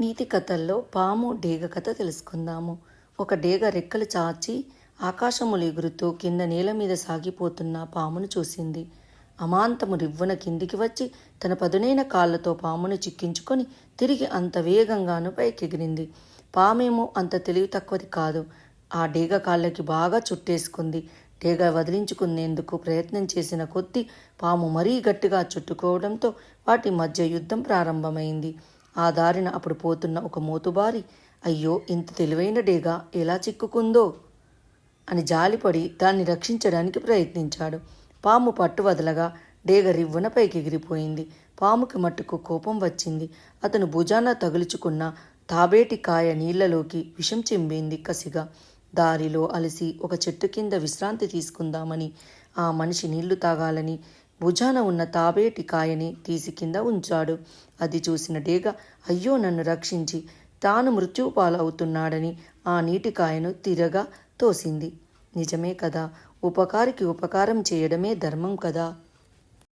నీతి కథల్లో పాము డేగ కథ తెలుసుకుందాము. ఒక డేగ రెక్కలు చాచి ఆకాశములు ఎగురుతూ కింద నేల మీద సాగిపోతున్న పామును చూసింది. అమాంతము రివ్వున కిందికి వచ్చి తన పదునైన కాళ్ళతో పామును చిక్కించుకొని తిరిగి అంత వేగంగాను పైకెగిరింది. పామేమో అంత తెలివి తక్కువది కాదు. ఆ డేగ కాళ్ళకి బాగా చుట్టేసుకుంది. డేగ వదిలించుకునేందుకు ప్రయత్నం చేసిన కొద్దీ పాము మరీ గట్టిగా చుట్టుకోవడంతో వాటి మధ్య యుద్ధం ప్రారంభమైంది. ఆ దారిన అప్పుడు పోతున్న ఒక మోతుబారి అయ్యో ఇంత తెలివైన డేగా ఎలా చిక్కుకుందో? అని జాలిపడి దాన్ని రక్షించడానికి ప్రయత్నించాడు. పాము పట్టు వదలగా డేగ రివ్వున పైకి ఎగిరిపోయింది పాముకి మట్టుకు కోపం వచ్చింది. అతను భుజాన తగులుచుకున్న తాబేటి కాయ నీళ్ళలోకి విషం చెంబింది కసిగా. దారిలో అలసి ఒక చెట్టు కింద విశ్రాంతి తీసుకుందామని ఆ మనిషి నీళ్ళు తాగాలని భుజాన ఉన్న తాబేటి కాయని తీసి కింద ఉంచాడు. అది చూసిన డేగ అయ్యో నన్ను రక్షించి తాను మృత్యుపాలవుతున్నాడని ఆ నీటి కాయను తిరగా తోసింది. నిజమే కదా ఉపకారికి ఉపకారం చేయడమే ధర్మం కదా?